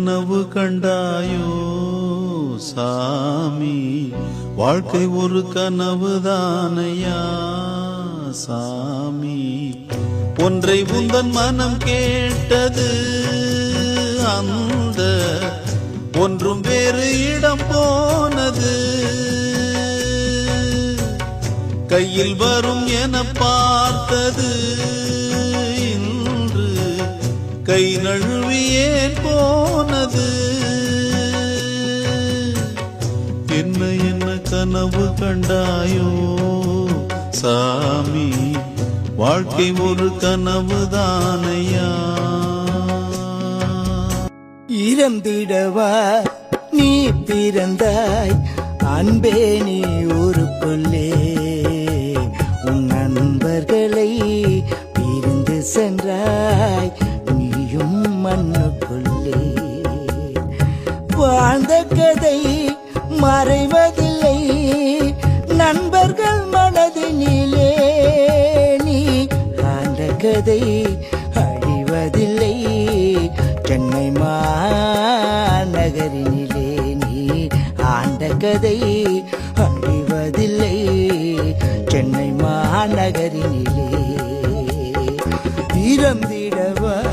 கனவு கண்டாயோ சாமி? வாழ்க்கை ஒரு கனவு தானையா சாமி? ஒன்றை உந்தன் மனம் கேட்டது அந்த ஒன்றும் வேறு இடம் போனது. கையில் வரும் என பார்த்தது. கை நழுவியேன் போனது. என்ன என்ன கனவு கண்டாயோ? சாமி வாழ்க்கை ஒரு கனவு தானையா? இறந்திடவா நீ பிறந்தாய்? அன்பே நீ ஒரு உன் மண்ணுக்குள்ளே. வாழ்ந்த கதை மறைவதில்லை. நண்பர்கள் மனதினிலே நீ ஆண்ட கதை அழிவதில்லை. சென்னை மாநகரினிலே நீ ஆண்ட கதை அழிவதில்லை. சென்னை மாநகரினிலே இறந்திடவா?